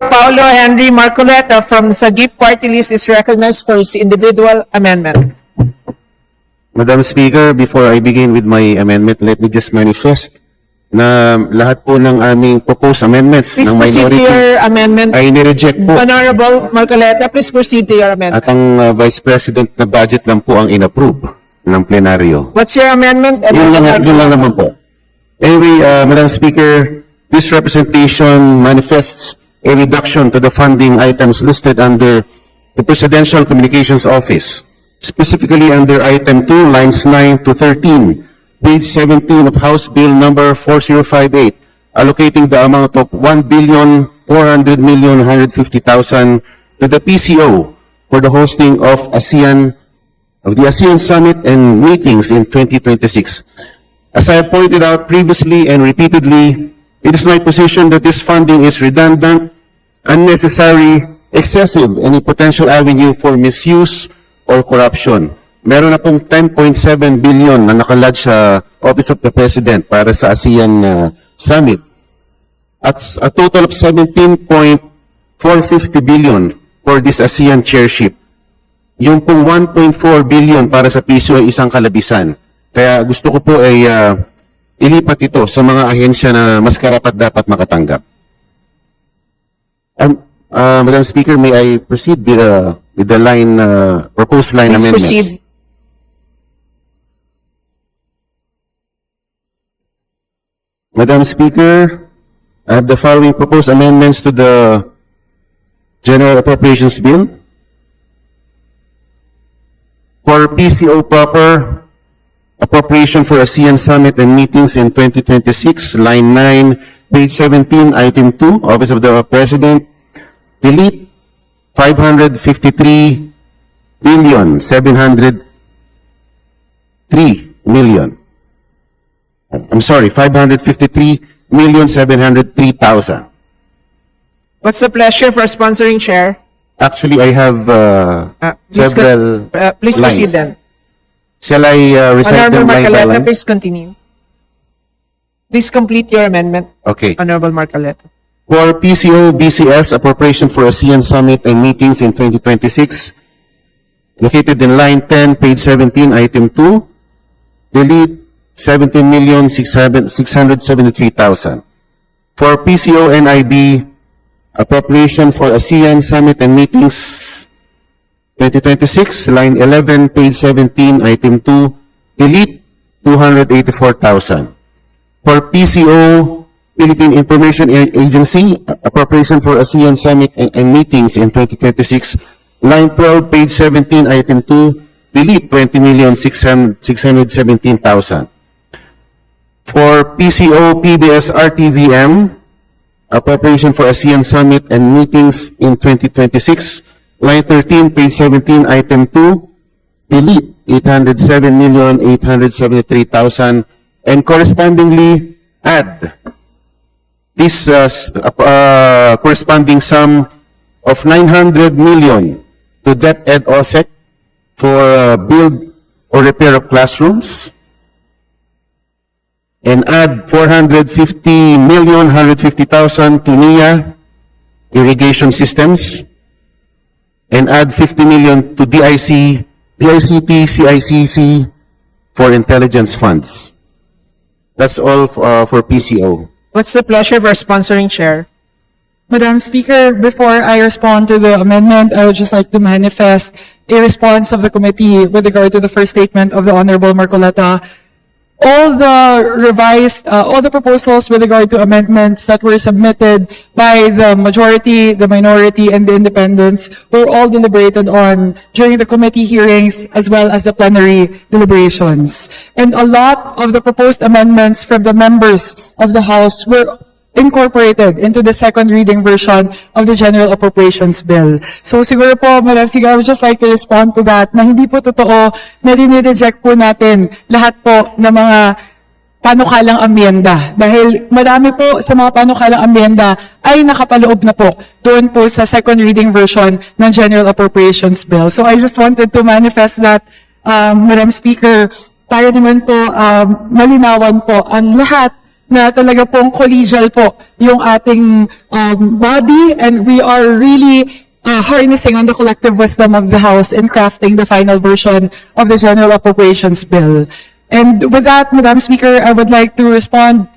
Paulo Henry Marcoleta from Sagip Party List is recognized for his individual amendment. Madam Speaker, before I begin with my amendment, let me just manifest na lahat po ng aming proposed amendments Please ng proceed to minority your amendment. ay nireject po. Honorable Marcoleta, please proceed to your amendment. At ang uh, Vice President na budget lang po ang inapprove ng plenaryo. What's your amendment? Yun lang, yun lang naman po. Anyway, uh, Madam Speaker, this representation manifests a reduction to the funding items listed under the Presidential Communications Office, specifically under item 2, lines 9 to 13, page 17 of House Bill number 4058, allocating the amount of 1 billion 400 million 150,000 to the PCO for the hosting of ASEAN of the ASEAN Summit and meetings in 2026. As I have pointed out previously and repeatedly, it is my position that this funding is redundant, unnecessary, excessive, and a potential avenue for misuse or corruption. Meron na pong 10.7 billion na nakalad sa Office of the President para sa ASEAN uh, Summit. At a total of 17.450 billion for this ASEAN chairship yung pong 1.4 billion para sa piso ay isang kalabisan. Kaya gusto ko po ay ah, ilipat ito sa mga ahensya na mas karapat dapat makatanggap. Um, ah, Madam Speaker, may I proceed with, uh, with the line, uh, proposed line Please amendments? proceed. Madam Speaker, I have the following proposed amendments to the General Appropriations Bill. For PCO proper, appropriation for ASEAN Summit and meetings in 2026, line 9, page 17, item 2, Office of the President, delete 553 billion 703 million. I'm sorry, 553 million 703,000. What's the pleasure for sponsoring chair? Actually, I have uh, Uh, please several uh, Please proceed then. Shall I uh, recite Honorable them line by Marcoleta, line? please continue. Please complete your amendment, Okay. Honorable Marcoleta. For PCO BCS appropriation for ASEAN Summit and meetings in 2026, located in line 10, page 17, item 2, delete 17,673,000. For PCO NIB, appropriation for ASEAN Summit and meetings 2026, line 11, page 17, item 2, delete 284,000. For PCO, Philippine Information Agency, appropriation for ASEAN Summit and, and meetings in 2026, line 12, page 17, item 2, delete 20,617,000. For PCO PBS RTVM, appropriation for ASEAN Summit and meetings in 2026, line 13, page 17, item 2, delete 807,873,000 and correspondingly add this uh, uh, corresponding sum of 900 million to DepEd OSEC for uh, build or repair of classrooms and add 450 million 150,000 to NIA irrigation systems and add 50 million to DIC, DICT, CICC for intelligence funds. That's all uh, for PCO. What's the pleasure of our sponsoring chair? Madam Speaker, before I respond to the amendment, I would just like to manifest a response of the committee with regard to the first statement of the Honorable Marcoleta. All the revised, uh, all the proposals with regard to amendments that were submitted by the majority, the minority, and the independents were all deliberated on during the committee hearings as well as the plenary deliberations. And a lot of the proposed amendments from the members of the House were incorporated into the second reading version of the General Appropriations Bill. So siguro po, Madam Speaker, I would just like to respond to that na hindi po totoo na dinireject po natin lahat po ng mga panukalang amyenda. Dahil madami po sa mga panukalang amyenda ay nakapaloob na po doon po sa second reading version ng General Appropriations Bill. So I just wanted to manifest that, um, Madam Speaker, para naman po um, malinawan po ang lahat na talaga pong collegial po yung ating um, body and we are really uh, harnessing on the collective wisdom of the House in crafting the final version of the General Appropriations Bill. And with that, Madam Speaker, I would like to respond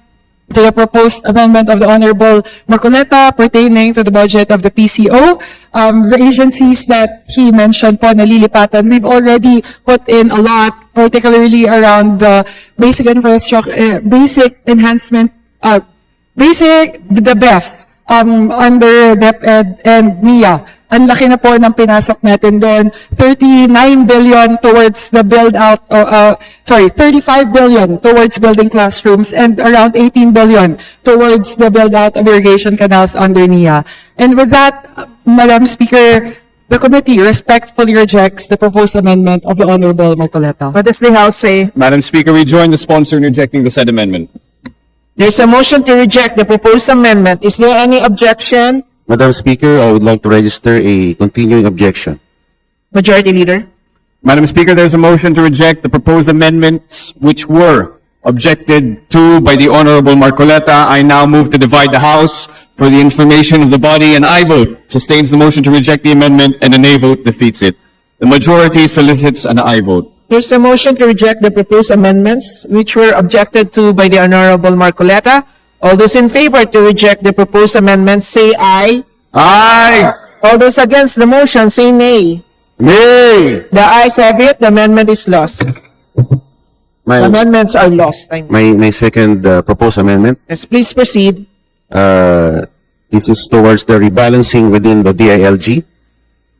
to the proposed amendment of the Honorable Marcoleta pertaining to the budget of the PCO. Um, the agencies that he mentioned po na lilipatan, we've already put in a lot, particularly around the basic infrastructure, uh, basic enhancement, uh, basic, the BEF, um, under DepEd and NIA. Ang laki na po ng pinasok natin doon. 39 billion towards the build out, uh, uh, sorry, 35 billion towards building classrooms and around 18 billion towards the build out of irrigation canals under NIA. And with that, Madam Speaker, the committee respectfully rejects the proposed amendment of the Honorable Marcoleta. What does the House say? Madam Speaker, we join the sponsor in rejecting the said amendment. There's a motion to reject the proposed amendment. Is there any objection? Madam Speaker, I would like to register a continuing objection. Majority Leader? Madam Speaker, there's a motion to reject the proposed amendments which were objected to by the Honorable Marcoleta. I now move to divide the House for the information of the body, and I vote sustains the motion to reject the amendment, and a nay vote defeats it. The majority solicits an aye vote. There's a motion to reject the proposed amendments which were objected to by the Honorable Marcoleta. All those in favor to reject the proposed amendment, say aye. Aye! All those against the motion say nay. Nay! The ayes have it, the amendment is lost. My, Amendments are lost. I mean. my, my second uh, proposed amendment, Yes, please proceed. uh, this is towards the rebalancing within the DILG.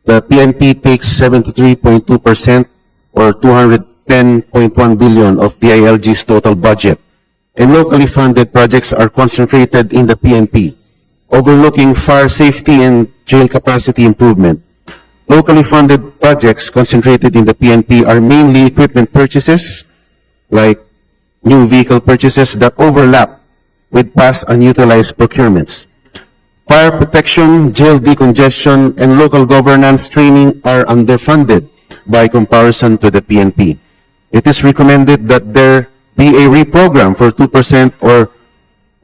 The PNP takes 73.2% or 210.1 billion of DILG's total budget. And locally funded projects are concentrated in the PNP, overlooking fire safety and jail capacity improvement. Locally funded projects concentrated in the PNP are mainly equipment purchases, like new vehicle purchases that overlap with past unutilized procurements. Fire protection, jail decongestion, and local governance training are underfunded by comparison to the PNP. It is recommended that there be a reprogram for 2% or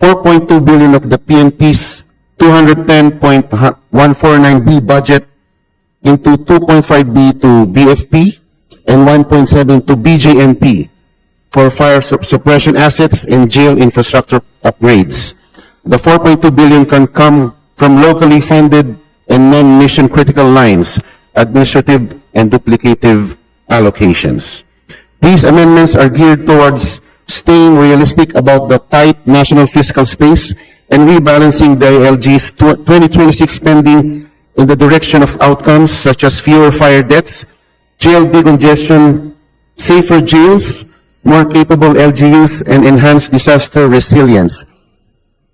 4.2 billion of the PNP's 210.149B budget into 2.5B to BFP and 1.7 to BJMP for fire sup- suppression assets and jail infrastructure upgrades. The 4.2 billion can come from locally funded and non-mission critical lines, administrative and duplicative allocations. These amendments are geared towards staying realistic about the tight national fiscal space and rebalancing the LG's 2026 spending in the direction of outcomes such as fewer fire deaths, jail decongestion, safer jails, more capable LGUs, and enhanced disaster resilience.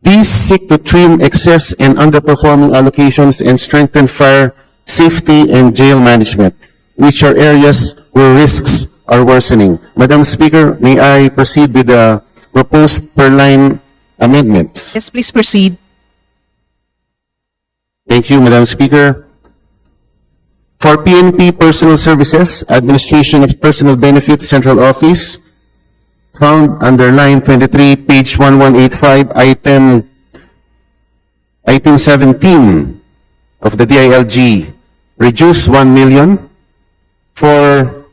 These seek to trim excess and underperforming allocations and strengthen fire safety and jail management, which are areas where risks are worsening. Madam Speaker, may I proceed with the proposed per line amendments? Yes, please proceed. Thank you, Madam Speaker. For PNP Personal Services, Administration of Personal Benefits Central Office, found under line 23, page 1185, item, item 17 of the DILG, reduce 1 million for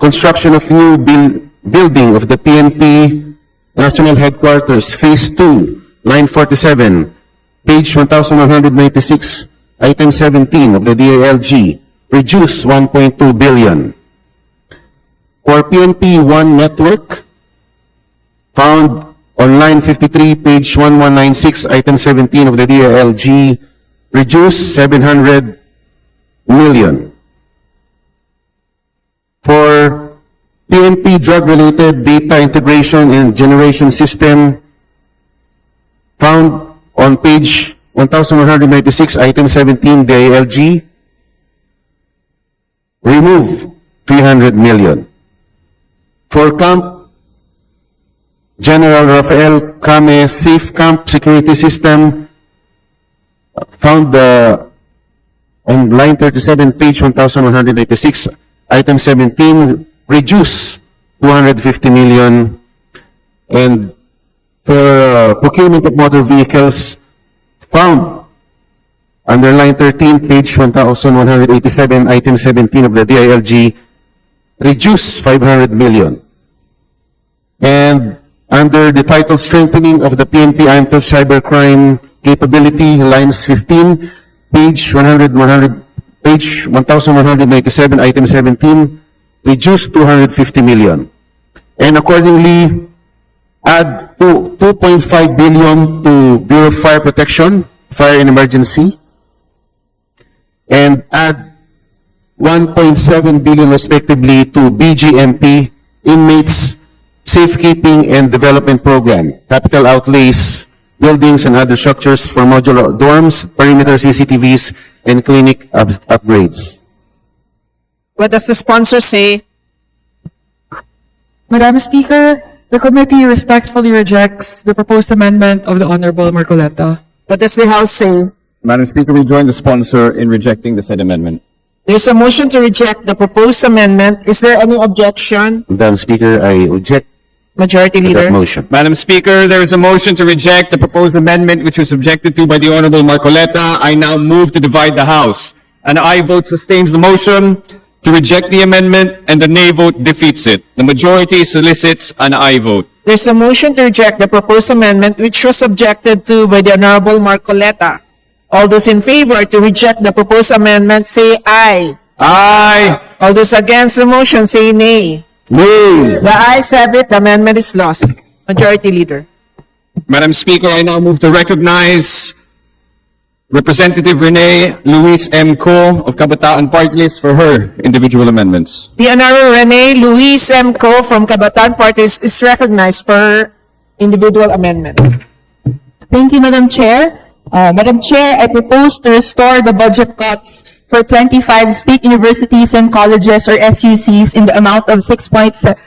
construction of new buil- building of the PNP National Headquarters, Phase 2, line 47, page 1196, item 17 of the DILG, reduce 1.2 billion. For PNP One Network, found on line 53, page 1196, item 17 of the DILG, reduce 700 million. For PNP drug-related data integration and generation system, found on page 1196, item 17, the ALG, remove 300 million. For Camp General Rafael Crame Safe Camp Security System, found on line 37, page 1196, item 17, reduce 250 million. And for uh, procurement of motor vehicles found under line 13, page 1187, item 17 of the DILG, reduce 500 million. And under the title strengthening of the PNP anti cybercrime capability, lines 15, page 100, 100, page 1197, item 17, reduce 250 million. And accordingly, add to 2.5 billion to Bureau of Fire Protection, Fire and Emergency, and add 1.7 billion respectively to BGMP, Inmates Safekeeping and Development Program, capital outlays, buildings and other structures for modular dorms, perimeter CCTVs, and clinic up- upgrades. What does the sponsor say? Madam Speaker, the committee respectfully rejects the proposed amendment of the Honorable Marcoleta. What does the House say? Madam Speaker, we join the sponsor in rejecting the said amendment. There's a motion to reject the proposed amendment. Is there any objection? Madam Speaker, I object Majority to that Leader? motion. Madam Speaker, there is a motion to reject the proposed amendment which was objected to by the Honorable Marcoleta. I now move to divide the House. An aye vote sustains the motion to reject the amendment and the nay vote defeats it. The majority solicits an aye vote. There's a motion to reject the proposed amendment which was objected to by the Honorable Marcoleta. All those in favor to reject the proposed amendment say aye. Aye. All those against the motion say nay. Nay. The ayes have it, the amendment is lost. Majority Leader. Madam Speaker, I now move to recognize Representative Renee Luis M. Co. of Kabataan Party List for her individual amendments. The Honorable Renee Luis M. Co. from Kabatan Parties is recognized for her individual amendment. Thank you, Madam Chair. Uh, Madam Chair, I propose to restore the budget cuts for 25 state universities and colleges or SUCs in the amount of 6.6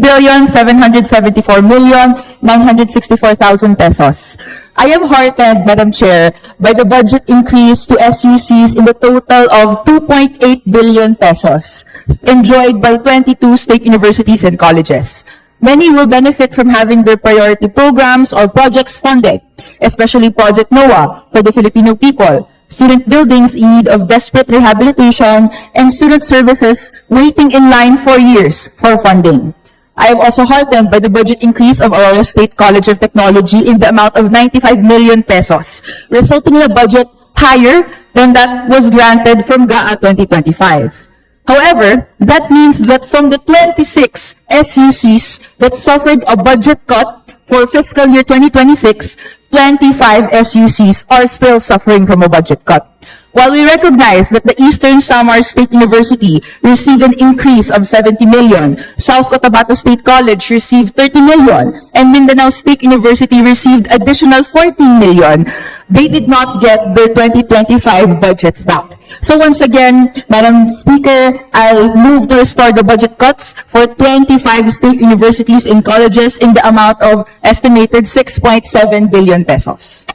billion 774 million 964,000 pesos. I am heartened, Madam Chair, by the budget increase to SUCs in the total of 2.8 billion pesos enjoyed by 22 state universities and colleges. Many will benefit from having their priority programs or projects funded, especially Project NOAA for the Filipino people, student buildings in need of desperate rehabilitation, and student services waiting in line for years for funding. I am also heartened by the budget increase of Aurora State College of Technology in the amount of 95 million pesos, resulting in a budget higher than that was granted from GAA 2025. However, that means that from the 26 SUCs that suffered a budget cut for fiscal year 2026, 25 SUCs are still suffering from a budget cut. While we recognize that the Eastern Samar State University received an increase of 70 million, South Cotabato State College received 30 million, and Mindanao State University received additional 14 million, they did not get their 2025 budgets back. So once again, Madam Speaker, I'll move to restore the budget cuts for 25 state universities and colleges in the amount of estimated 6.7 billion pesos.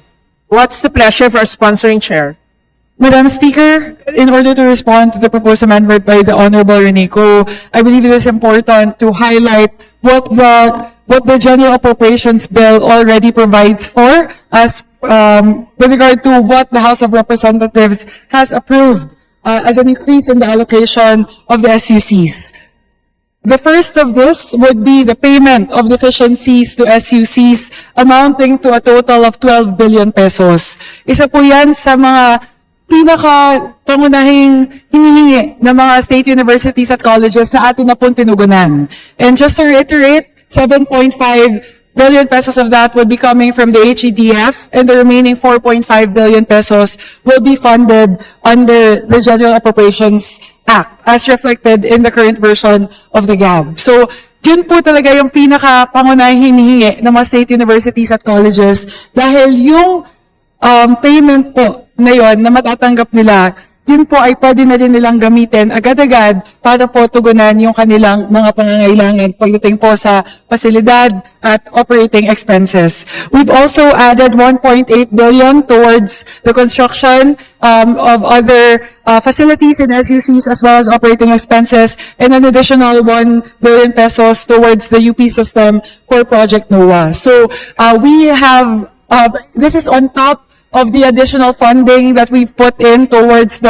What's the pleasure of our sponsoring chair? Madam Speaker, in order to respond to the proposed amendment by the Honorable Reneco, I believe it is important to highlight what the what the General Appropriations Bill already provides for as um, with regard to what the House of Representatives has approved uh, as an increase in the allocation of the SUCs. The first of this would be the payment of deficiencies to SUCs amounting to a total of 12 billion pesos. Isa po yan sa mga pinaka pangunahing hinihingi ng mga state universities at colleges na atin na pong tinugunan. And just to reiterate, 7.5 billion pesos of that would be coming from the HEDF and the remaining 4.5 billion pesos will be funded under the General Appropriations Act as reflected in the current version of the GAB. So, yun po talaga yung pinaka pangunahing hinihingi ng mga state universities at colleges dahil yung um, payment po na yon na matatanggap nila, yun po ay pwede na rin nilang gamitin agad-agad para po tugunan yung kanilang mga pangangailangan pagdating po sa pasilidad at operating expenses. We've also added 1.8 billion towards the construction um, of other uh, facilities in SUCs as well as operating expenses and an additional 1 billion pesos towards the UP system for Project NOAA. So uh, we have, uh, this is on top of the additional funding that we've put in towards the